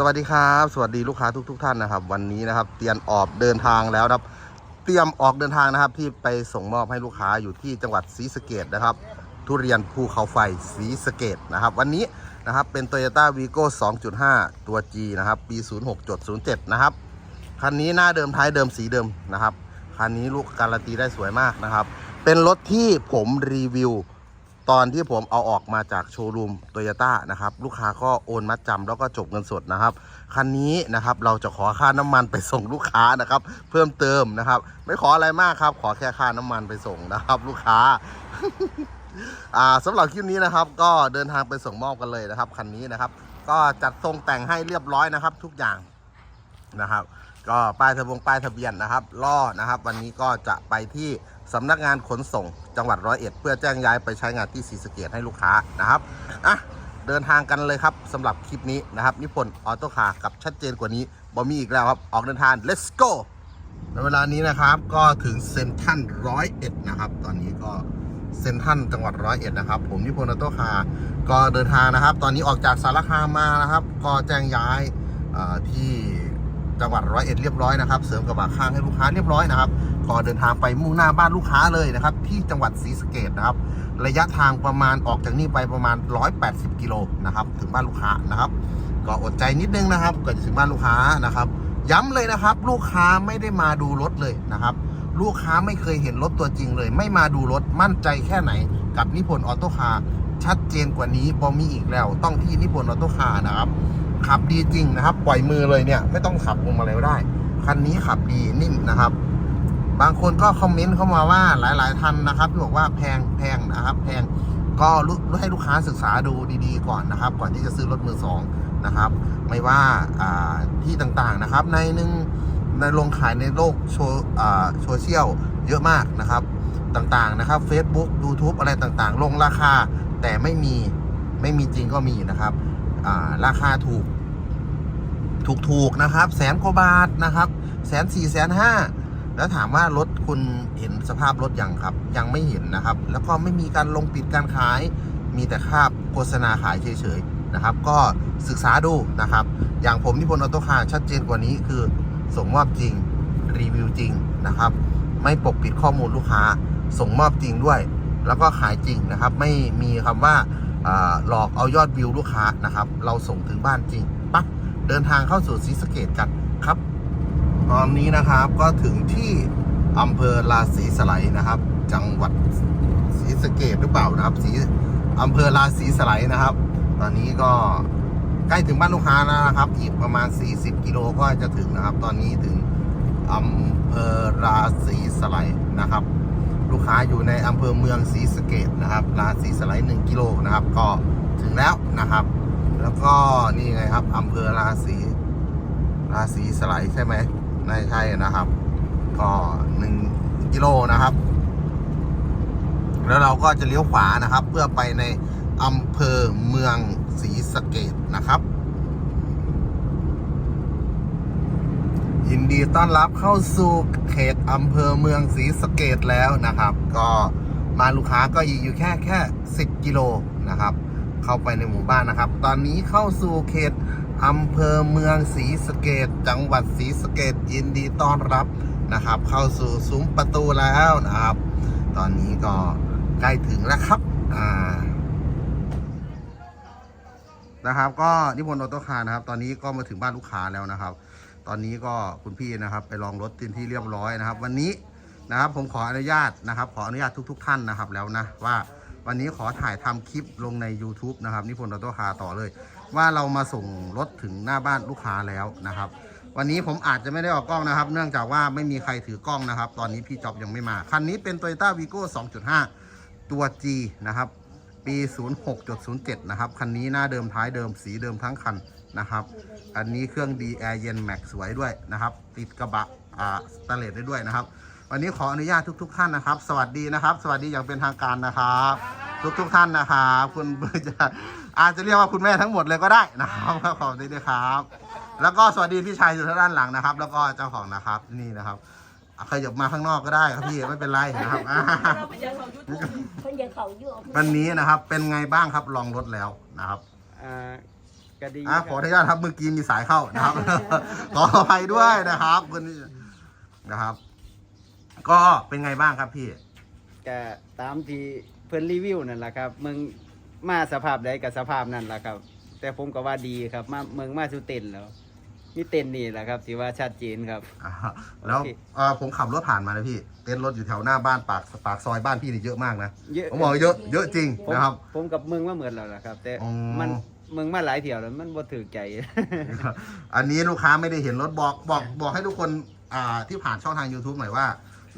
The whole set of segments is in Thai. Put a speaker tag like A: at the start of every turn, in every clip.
A: สวัสดีครับ สวัสดีลูกค้าทุกทท่านนะครับ วันนี้นะครับ เตรียมออกเดินทางแล้วครับ เตรียมออกเดินทางนะครับ ที่ไปส่งมอบให้ลูกค้าอยู่ที่จังหวัดศรีสะเกดนะครับ ทุเรียนภูเขาไฟศรีสะเกดนะครับ วันนี้นะครับเป็น Toyota Vigo 2.5 ตัว G นะครับปี 06.07 นะครับคันนี้หน้าเดิมท้ายเดิมสีเดิมนะครับคันนี้ลูกการันตีได้สวยมากนะครับ เป็นรถที่ผมรีวิว ตอนที่ผมเอาออกมาจากโชว์รูมโตโยต้านะครับ ลูกค้าก็โอนมัดจำแล้วก็จบเงินสดนะครับ คันนี้นะครับเราจะขอค่าน้ำมันไปส่งลูกค้านะครับ เพิ่มเติมนะครับ ไม่ขออะไรมากครับ ขอแค่ค่าน้ำมันไปส่งนะครับ ลูกค้าอ่าสำหรับคลิปนี้นะครับ ก็เดินทางไปส่งมอบกันเลยนะครับคันนี้นะครับ ก็จัดทรงแต่งให้เรียบร้อยนะครับ ทุกอย่างนะครับ ก็ป้ายทะบงป้ายทะเบียนนะครับล่อนะครับ วันนี้ก็จะไปที่ สำนักงานขนส่งจังหวัดร้อยเอ็ดเพื่อแจ้งย้ายไปใช้งานที่ศรีสะเกดให้ลูกค้านะครับอะเดินทางกันเลยครับสำหรับคลิปนี้นะครับนิพนธ์ออโต้คาร์กับชัดเจนกว่านี้บอมีอีกแล้วครับออกเดินทาง let's go ในเวลานี้นะครับก็ถึงเซนทันร้อยเอ็ดนะครับตอนนี้ก็เซนทันจังหวัดร้อยเอ็ดนะครับ ผมนิพนธ์ออโต้คาร์ก็เดินทางนะครับ ตอนนี้ออกจากสารคามมานะครับ ก็แจ้งย้ายที่ จังหวัดร้อยเอ็ดเรียบร้อยนะครับ เสริมกระบะข้างให้ลูกค้าเรียบร้อยนะครับก็เดินทางไปมุ่งหน้าบ้านลูกค้าเลยนะครับ ที่จังหวัดศรีสะเกดนะครับ ระยะทางประมาณออกจากนี่ไปประมาณ 180 กิโลนะครับ ถึงบ้านลูกค้านะครับ ก็อดใจนิดนึงนะครับก่อนจะถึงบ้านลูกค้านะครับ ย้ำเลยนะครับ ลูกค้าไม่ได้มาดูรถเลยนะครับ ลูกค้าไม่เคยเห็นรถตัวจริงเลย ไม่มาดูรถมั่นใจแค่ไหน กับนิพนธ์ออโต้คาร์ ชัดเจนกว่านี้บอมีอีกแล้ว ต้องที่นิพนธ์ออโต้คาร์นะครับ ขับดีจริงนะครับ ปล่อยมือเลยเนี่ยไม่ต้องขับลงมาเลยได้ คันนี้ขับดีนิ่มนะครับ บางคนก็คอมเมนต์เข้ามาว่าหลาย ๆท่านนะครับที่บอกว่าแพงแพงนะครับ แพงก็รู้ให้ลูกค้าศึกษาดูดีๆก่อนนะครับ ก่อนที่จะซื้อรถมือสองนะครับ ไม่ว่าที่ต่างๆนะครับ ในหนึ่งในโรงขายในโลกโชอ่าโซเชียลเยอะมากนะครับ ต่างๆนะครับ Facebook YouTube อะไรต่างๆ ลงราคา แต่ไม่มีไม่มีจริงก็มีนะครับราคาถูก ถูกๆนะครับ แสนกว่าบาทนะครับแสนสี่แสนห้าแล้วถามว่ารถคุณเห็นสภาพรถยังครับ ยังไม่เห็นนะครับ แล้วก็ไม่มีการลงปิดการขาย มีแต่คาบโฆษณาขายเฉยๆนะครับ ก็ศึกษาดูนะครับ อย่างผมนิพนออโต้คาร์ชัดเจนกว่านี้คือส่งมอบจริงรีวิวจริงนะครับ ไม่ปกปิดข้อมูลลูกค้าส่งมอบจริงด้วย แล้วก็ขายจริงนะครับ ไม่มีคำว่าหลอกเอายอดวิวลูกค้านะครับ เราส่งถึงบ้านจริงปั๊บเดินทางเข้าสู่ศรีสะเกดกันครับ ตอนนี้นะครับก็ถึงที่อำเภอราศีสไลนะครับ จังหวัดศรีสะเกดหรือเปล่านะครับศรีอำเภอราศีสไลนะครับ ตอนนี้ก็ใกล้ถึงบ้านลูกค้าแล้วนะครับอีกประมาณ 40 กิโลก็จะถึงนะครับ ตอนนี้ถึงอำเภอราศีสไลนะครับ ลูกค้าอยู่ในอำเภอเมืองศรีสะเกดนะครับราศีสไลย1กิโลนะครับ ก็ถึงแล้วนะครับ แล้วก็นี่ไงครับอำเภอราศีราศีสไลยใช่ไหมไม่ใช่นะครับ ก็หนึ่งกิโลนะครับ แล้วเราก็จะเลี้ยวขวานะครับ เพื่อไปในอำเภอเมืองศรีสะเกดนะครับ ยิน ดีต้อนรับเข้าสู่เขตอำเภอเมืองศรีสะเกดแล้วนะครับ ก็มาลูกค้าก็อยู่แค่แค่ 10 กิโลนะครับ เข้าไปในหมู่บ้านนะครับ ตอนนี้เข้าสู่เขตอำเภอเมืองศรีสะเกดจังหวัดศรีสะเกดยินดีต้อนรับนะครับ เข้าสู่ซุ้มประตูแล้วนะครับ ตอนนี้ก็ใกล้ถึงแล้วครับอ่านะครับ ก็นิพนธ์ออโต้คาร์นะครับ ตอนนี้ก็มาถึงบ้านลูกค้าแล้วนะครับ ตอนนี้ก็คุณพี่นะครับ ไปลองรถที่เรียบร้อยนะครับ วันนี้นะครับผมขออนุญาตนะครับ ขออนุญาตทุก ๆ ท่านนะครับแล้วนะว่าวันนี้ขอถ่ายทำคลิปลงใน YouTube นะครับนิพนธ์ออโต้คาต่อเลย ว่าเรามาส่งรถถึงหน้าบ้านลูกค้าแล้วนะครับ วันนี้ผมอาจจะไม่ได้ออกกล้องนะครับ เนื่องจากว่าไม่มีใครถือกล้องนะครับ ตอนนี้พี่จ๊อบยังไม่มา คันนี้เป็น Toyota Vigo 2.5 ตัว G นะครับ ปี 06.07 นะครับ คันนี้หน้าเดิมท้ายเดิมสีเดิมทั้งคัน นะครับ อันนี้เครื่องดีแอร์เย็นแม็กสวยด้วยนะครับ ติดกระบะอ่าสแตนเลสได้ด้วยนะครับ วันนี้ขออนุญาตทุกๆท่านนะครับ สวัสดีนะครับ สวัสดีอย่างเป็นทางการนะครับ ทุกๆท่านนะครับคุณจะอาจจะเรียกว่าคุณแม่ทั้งหมดเลยก็ได้นะครับขอบคุณด้วยครับ แล้วก็สวัสดีพี่ชายอยู่ทางด้านหลังนะครับ แล้วก็เจ้าของนะครับนี่นะครับอะขยับมาข้างนอกก็ได้ครับพี่ไม่เป็นไรนะครับอ่า
B: คนเดียวเขาอยู่
A: วันนี้นะครับ เป็นไงบ้างครับลองรถแล้วนะครับ
C: อ่า
B: ก็ดี
A: อะ
B: ค
A: ขอ
B: รับ
A: อนุญาตครับเมื่อกี้มีสายเข้านะครับ ขออภัยด้วยนะครับวันนี้นะครับ ก็เป็นไงบ้างครับพี่
B: ก็ตามที่เพิ่นรีวิวนั่นแหละครับเมืองมาสภาพใดกับสภาพนั่นแหละครับ แต่ผมก็ว่าดีครับ มาเมืองมาสุเต็นแล้วมีเต็นนี่แหละครับที่ว่าชัดเจนครับ
A: อ่าแล้ว
B: โอเค
A: เอ่อผมขับรถผ่านมานะพี่ เต้นรถอยู่แถวหน้าบ้านปากปากซอยบ้านพี่นี่เยอะมากนะ
B: เยอะ
A: ผมบอกเยอะเยอะจริง
B: ผม
A: นะครับ
B: ผมกับเมืองมาเหมือนแล้วล่ะครับ แต่
A: อ๋อ
B: มันเมืองมาหลายเที่ยวแล้วมันบ่ถือใจ
A: อันนี้ลูกค้าไม่ได้เห็นรถบอกบอกบอกให้ทุกคนอ่าที่ผ่านช่องทาง YouTube หน่อยว่า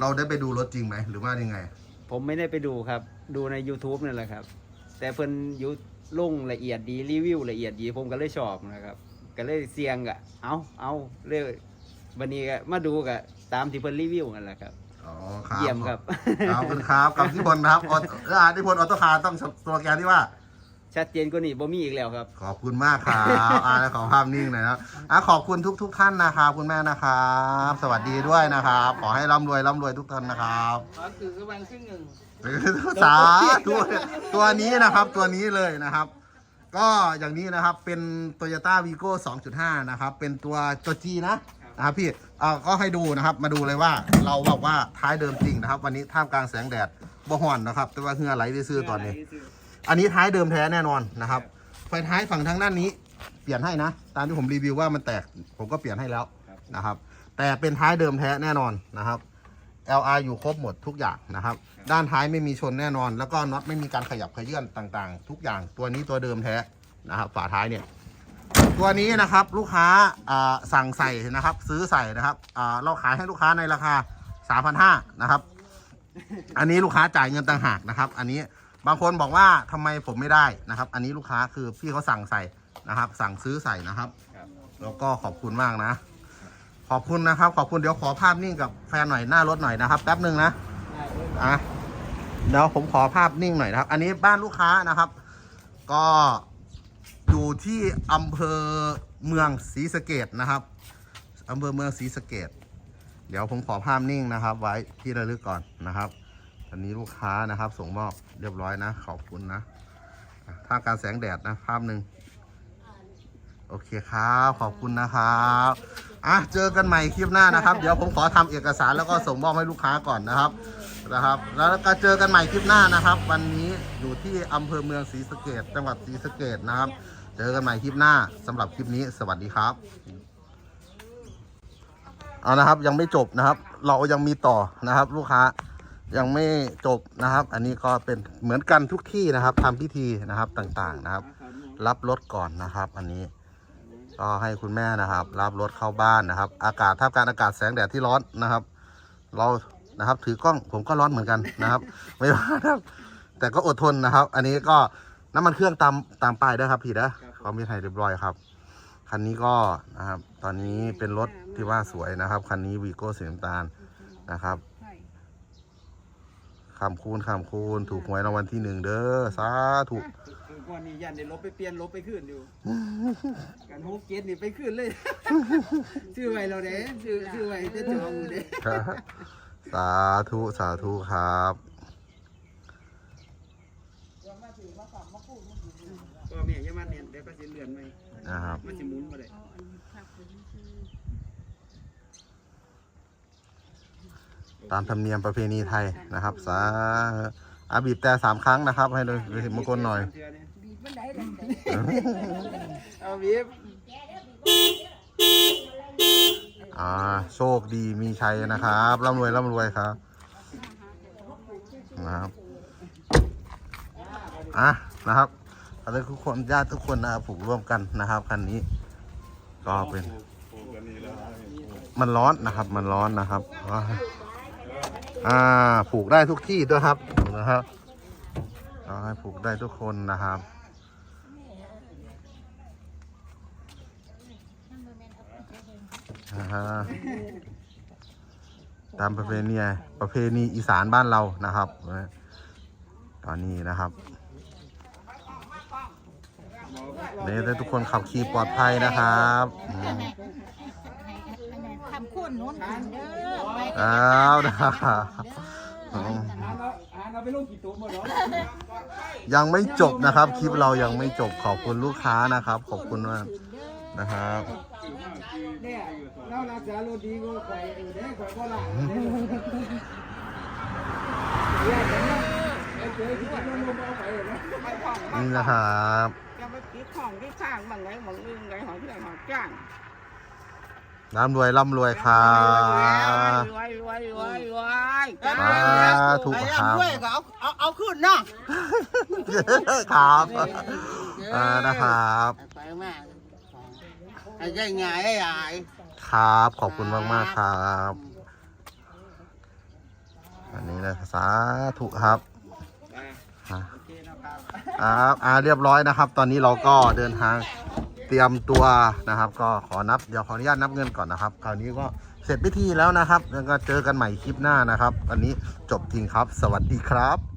A: เราได้ไปดูรถจริงไหมหรือว่ายังไง
B: ผมไม่ได้ไปดูครับ ดูใน YouTube นั่นแหละครับ แต่เพิ่นอยุลงละเอียดดีรีวิวละเอียดดีผมก็เลยชอบนะครับ ก็เลยเสียงกะเอาเอาเลยวันนี้ก็มาดูกะตามที่เพิ่นรีวิวนั่นแหละครับ
A: อ๋อครับ
B: เยี่ยมครับ
A: ขอบคุณครับกับที่พลนะครับอออ่าที่พลออโต้คาร์ต้องสโลแกนที่ว่า
B: ชัดเจนกว่านี้บ่มีอีกแล้วครับ
A: ขอบคุณมากครับอ่าแล้วขอภาพนิ่งหน่อยนะอะขอบคุณทุกทุกๆท่านนะครับคุณแม่นะครับ สวัสดีด้วยนะครับ ขอให้ร่ำรวยร่ำรวยทุกท่านนะครับ
C: ขอคือวันครึ่งหนึ่ง
A: สาธุตัวนี้นะครับตัวนี้เลยนะครับ ก็อย่างนี้นะครับเป็น Toyota Vigo 2.5 นะครับ เป็นตัวตัว G นะนะครับพี่เอ่าก็ให้ดูนะครับมาดูเลยว่าเราบอกว่าท้ายเดิมจริงนะครับ วันนี้ท่ามกลางแสงแดดบ่ห่อนนะครับ แต่ว่าเหงื่อไหลซื้อๆตอนนี้อั นนี้ท้ายเดิมแท้แน่นอนนะครับไฟท้ายฝั่งทางด้านนี้ เปลี่ยนให้นะ ตามที่ผมรีวิวว่ามันแตกผมก็เปลี่ยนให้แล้ว
B: ครับ
A: นะครับ แต่เป็นท้ายเดิมแท้แน่นอนนะครับ LR อยู่ครบหมดทุกอย่างนะครับ ด้านท้ายไม่มีชนแน่นอน แล้วก็น็อตไม่มีการขยับขยื่นต่างๆ ทุกอย่างตัวนี้ตัวเดิมแท้นะครับ ฝาท้ายเนี่ย ตัวนี้นะครับลูกค้าอ่าสั่งใส่นะครับ ซื้อใส่นะครับอ่าเราขายให้ลูกค้าในราคา 3,500นะครับ อันนี้ลูกค้าจ่ายเงินต่างหากนะครับ อันนี้ บางคนบอกว่าทำไมผมไม่ได้นะครับ อันนี้ลูกค้าคือพี่เขาสั่งใส่นะครับ สั่งซื้อใส่นะครับ
B: ครับ
A: แล้วก็ขอบคุณมากนะ ขอบคุณนะครับ ขอบคุณเดี๋ยวขอภาพนิ่งกับแฟนหน่อยหน้ารถหน่อยนะครับแป๊บหนึ่งนะอะเดี๋ยวผมขอภาพนิ่งหน่อยนะครับ อันนี้บ้านลูกค้านะครับ ก็อยู่ที่อำเภอเมืองศรีสะเกดนะครับอำเภอเมืองศรีสะเกดเดี๋ยวผมขอภาพนิ่งนะครับ ไว้ที่ระลึกก่อนนะครับ อันนี้ลูกค้านะครับ ส่งมอบเรียบร้อยนะ ขอบคุณนะอ่าการแสงแดดนะ ภาพหนึ่งโอเคครับ ขอบคุณนะครับอะเจอกันใหม่คลิปหน้านะครับ เดี๋ยวผมขอทำเอกสารแล้วก็ส่งมอบให้ลูกค้าก่อนนะครับนะครับ แล้วก็เจอกันใหม่คลิปหน้านะครับ วันนี้อยู่ที่อำเภอเมืองศรีสะเกดจังหวัดศรีสะเกดนะครับ เจอกันใหม่คลิปหน้าสำหรับคลิปนี้ สวัสดีครับเอานะครับยังไม่จบนะครับ เรายังมีต่อนะครับ ลูกค้า ยังไม่จบนะครับ อันนี้ก็เป็นเหมือนกันทุกที่นะครับทำพิธีนะครับต่างๆนะครับ รับรถก่อนนะครับ อันนี้ ก็ให้คุณแม่นะครับ รับรถเข้าบ้านนะครับ อากาศท่ามกลารอากาศแสงแดดที่ร้อนนะครับ เรานะครับ ถือกล้องผมก็ร้อนเหมือนกันนะครับ ไม่ว่าครับ แต่ก็อดทนนะครับ อันนี้ก็น้ำมันเครื่องตามตามป้ายด้วยครับพี่นะเขามีไทยเรียบร้อยครับคันนี้ก็นะครับ ตอนนี้เป็นรถที่ว่าสวยนะครับ คันนี้วีโก้สีน้ำตาลนะครับ คำคูณคำคูณถูกหวยรางวัลที่หนึ่งเด้อสาธุ
B: ถึงวันนี้ยันได้ลบไปเปลี่ยนลบไปขึ้นอยู่กันฮกเกตนี่ไปขึ้นเลยชื่อไว้เราเด้ชื่อชื่อไว้จะจองอยู่เด้
A: ครับสาธุสาธุครับ
B: ก็แม่อยังมาเนี่ยเดี๋ยวก็สิเลื่อนไหม
A: นะครับ
B: มันสิหมุนมาเลย
A: ตามธรรมเนียมประเพณีไทยนะครับ สาอาบีบแต่สามครั้งนะครับ ให้เลยสิบมงคลหน่อย
C: บีบมันได้ดังใจ
B: เอาบีบ
A: อ่าโชคดีมีชัยนะครับร่ำรวยร่ำรวยครับนะครับอะนะครับเอาทุกคนญาติทุกคนนะครับผูกร่วมกันนะครับคันนี้ ก็เป็น มันร้อนนะครับ มันร้อนนะครับก็ อ่าผูกได้ทุกที่ด้วยครับนะครับก็ให้ผูกได้ทุกคนนะครับตามประเพณีประเพณีอีสานบ้านเรานะครับ ตอนนี้นะครับเดี๋ยวให้ทุกคนขับขี่ปลอดภัยนะครับ
C: ทำคุณโน้นเด้อ
A: อ้าวนะครับอืม
B: หาเราหาเราไปลงกี่ตัวหมดหรอ
A: ยังไม่จบนะครับ คลิปเรายังไม่จบขอบคุณลูกค้านะครับ ขอบคุณมากนะครับ
B: เนี่ยเรารักษาโรดีก็ไปเออเนี่ยข่อยก็ละเนี่ยแต่เนี่ยไอ้เจ๊ที่ว่าลงลงเอาไปนะ
C: ไปของ
A: นี่นะครับ
C: จะไปปิดของที่ข้างบางไงบางนึงไงหอยที่ไหนหอยจ้าง
A: ร่ำรวยร่ำรวยครับ
C: รวยรวยรวยรวย
A: สาธุครับ
C: ด้วยก็เอาเอาเอาขึ้นเนาะ
A: ครับอ่านะครับ
C: ไปแม่ไอ้ใหญ่ใหญ่ไอ้ใหญ่
A: ครับขอบคุณมากมากครับอันนี้นะสาธุครับครับอ่าเรียบร้อยนะครับ ตอนนี้เราก็เดินทาง เตรียมตัวนะครับ ก็ขอนับเดี๋ยวขออนุญาตนับเงินก่อนนะครับ คราวนี้ก็เสร็จพิธีแล้วนะครับ แล้วก็เจอกันใหม่คลิปหน้านะครับ อันนี้จบจริงครับ สวัสดีครับ